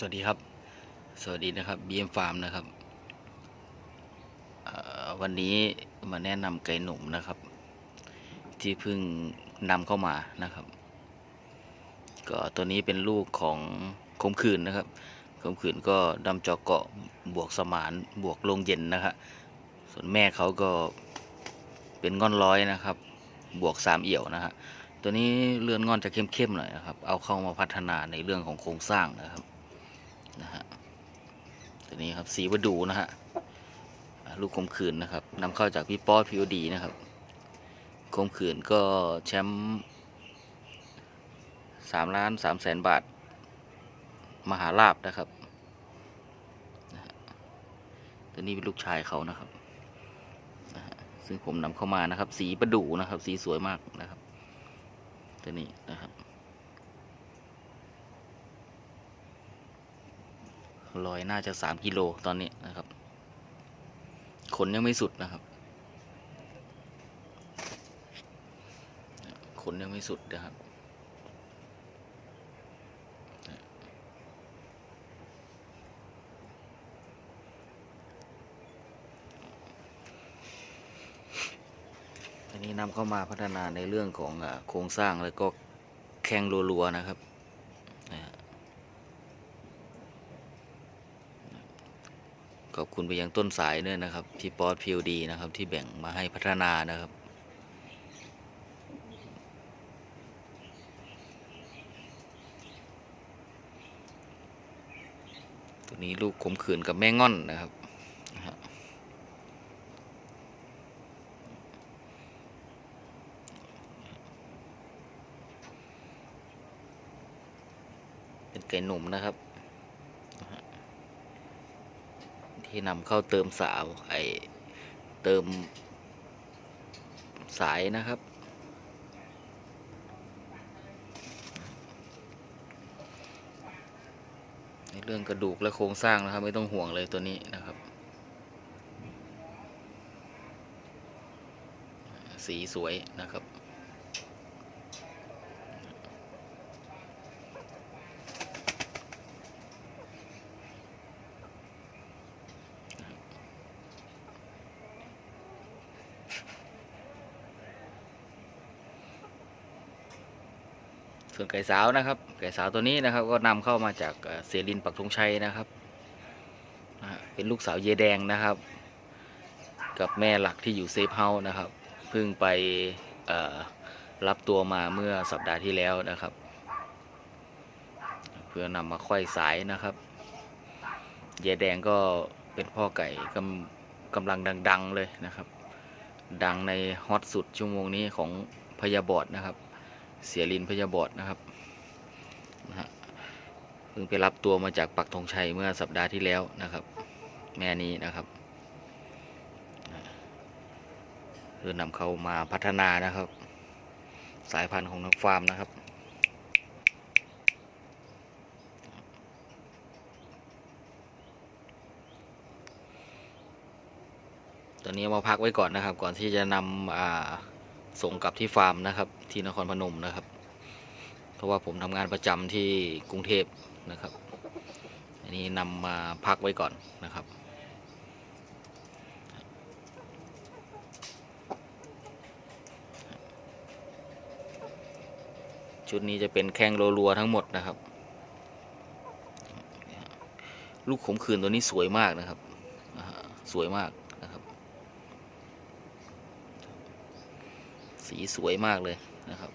สวัสดีครับ สวัสดีนะครับ BM Farm นะครับ วันนี้มาแนะนำไก่หนุ่มนะครับ ที่เพิ่งนำเข้ามานะครับ ก็ตัวนี้เป็นลูกของคมขืนนะครับคมขืนก็ดำจอกเกาะบวกสมานบวกลงเย็นนะครับส่วนแม่เขาก็เป็นง่อนร้อยนะครับ บวกสามเอี่ยวนะฮะตัวนี้เลือนง่อนจะเข้มๆหน่อยนะครับ เอาเข้ามาพัฒนาในเรื่องของโครงสร้างนะครับ นะฮะตัวนี้ครับสีวดูนะฮะลูกคมขืนนะครับนำเข้าจากพี่ป๊อพีโอดีนะครับคมขืนก็แชมป์สามล้านสามแสนบาท มหาลาบนะครับตัวนี้เป็นลูกชายเขานะครับซึ่งผมนำเข้ามานะครับ สีประดูนะครับ สีสวยมากนะครับตัวนี้นะครับ ลอยน่าจะสามกิโลตอนนี้นะครับ ขนยังไม่สุดนะครับ ขนยังไม่สุดนะครับอันนี้นำเข้ามาพัฒนาในเรื่องของโครงสร้างแล้วก็แข้งรัวๆนะครับนะฮะ ขอบคุณไปยังต้นสายด้วยนะครับที่ป๊อตพีดีนะครับ ที่แบ่งมาให้พัฒนานะครับ ตัวนี้ลูกขมขืนกับแม่ง่อนนะครับเป็นไก่หนุ่มนะครับ ที่นำเข้าเติมสาวไอเติมสายนะครับ ในเรื่องกระดูกและโครงสร้างนะครับ ไม่ต้องห่วงเลยตัวนี้นะครับ สีสวยนะครับ ส่วนไก่สาวนะครับ ไก่สาวตัวนี้นะครับ ก็นำเข้ามาจากเอ่อเสรินปักธงชัยนะครับ เป็นลูกสาวเยแดงนะครับ กับแม่หลักที่อยู่เซฟเฮาส์นะครับ เพิ่งไปรับตัวมาเมื่อสัปดาห์ที่แล้วนะครับ เพื่อนำมาค่อยสายนะครับ เยแดงก็เป็นพ่อไก่กำกำลังดัง ๆ เลยนะครับ ดังในฮอตสุดชั่วโมงนี้ของพยาบอดนะครับ เสียลินพยาบอดนะครับนะฮะเพิ่งไปรับตัวมาจากปักธงชัยเมื่อสัปดาห์ที่แล้วนะครับ แม่นี้นะครับเพื่อนำเขามาพัฒนานะครับ สายพันธุ์ของนักฟาร์มนะครับตอนนี้มาพักไว้ก่อนนะครับ ก่อนที่จะนำอ่า ส่งกลับที่ฟาร์มนะครับที่นครพนมนะครับ เพราะว่าผมทำงานประจำที่กรุงเทพนะครับ อันนี้นำมาพักไว้ก่อนนะครับชุดนี้จะเป็นแข้งรัวๆทั้งหมดนะครับ ลูกขมขืนตัวนี้สวยมากนะครับ สวยมากนะครับ สีสวยมากเลยนะครับ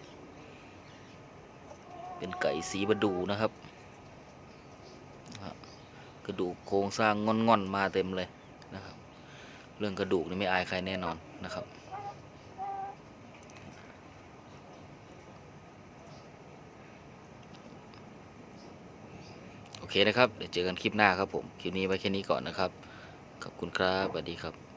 เป็นไก่สีประดูนะครับ กระดูกโครงสร้างงอนๆมาเต็มเลยนะครับ เรื่องกระดูกนี่ไม่อายใครแน่นอนนะครับโอเคนะครับ เดี๋ยวเจอกันคลิปหน้าครับผม คลิปนี้ไว้แค่นี้ก่อนนะครับ ขอบคุณครับ สวัสดีครับ